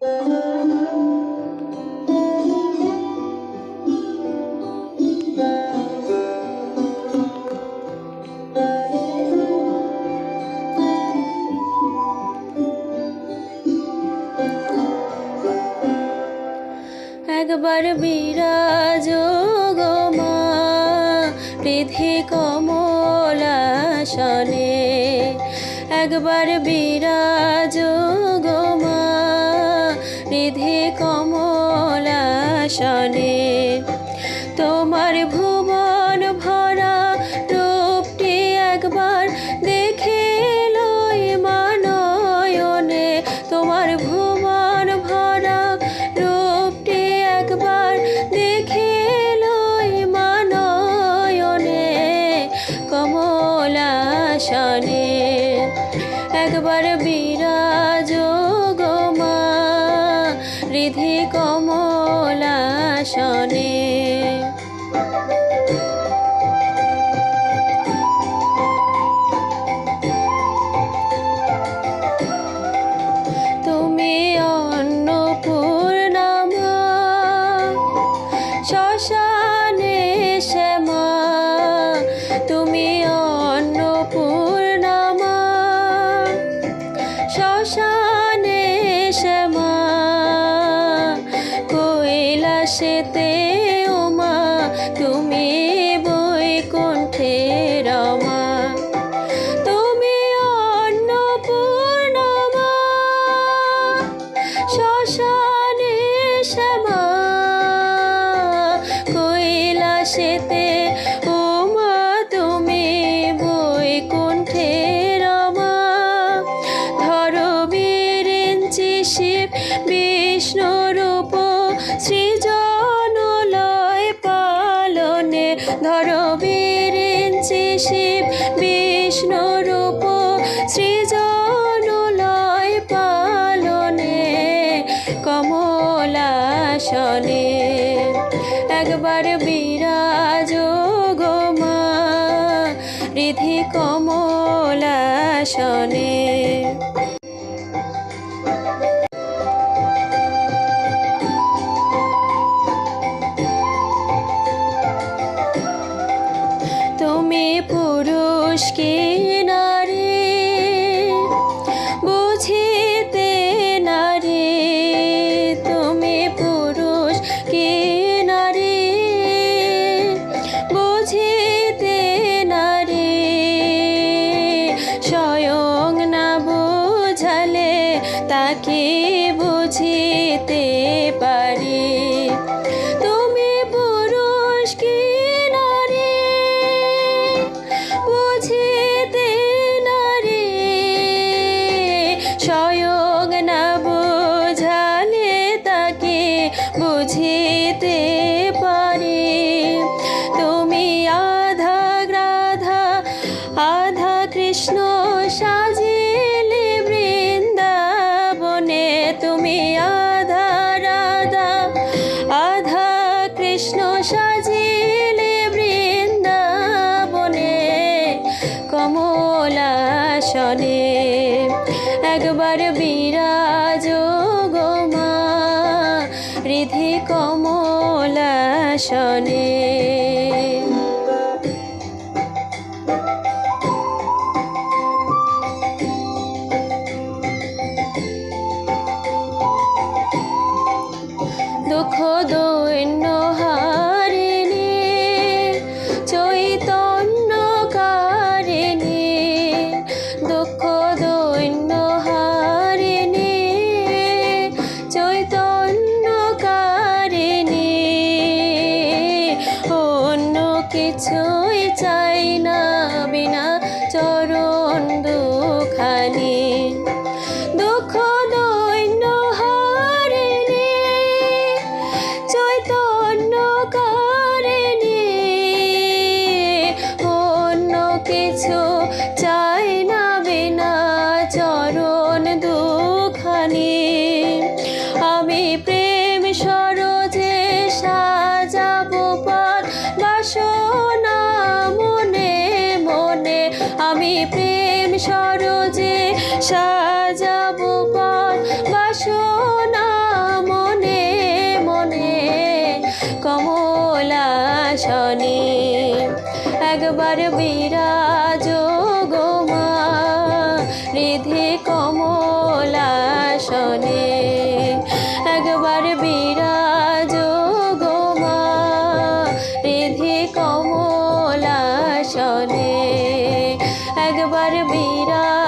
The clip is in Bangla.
একবার বিরাজ গো মা বিধি কমলাসনে। একবার বিরাজ বিধি কমলাসনে তোমার ভুবন ভরা রূপটি একবার দেখে লই মানয়নে। তোমার ভুবন ভরা রূপটি একবার দেখে লই মানয়নে। কমলাসনে একবার কমলাসনে কৈলাসেতে উমা তুমি বই বৈকুণ্ঠে রমা। ধরো বীরেঞ্চি শিব বিষ্ণুরূপ সৃজন লয় পালনে। ধরো বীরেঞ্চি শিব বিষ্ণুরূপ সৃজন লয় পালনে। কমলাসনে একবার বিরাজ গো মা রিধি কমলাসনে। তুমি পুরুষ তাকে বুঝিতে পারি। আধা রাধা আধা কৃষ্ণ সাজিলে বৃন্দাবনে কমলাসনে। একবার বিরাজ গো মা রিধি কমলাসনে। দুঃখ জানি, আমি প্রেম সরোজে সাজাবো পথ বাসনা মনে মনে, আমি প্রেম সরোজে সাজাবো পথ বাসনা মনে মনে কমলা শনি একবার বিরা रा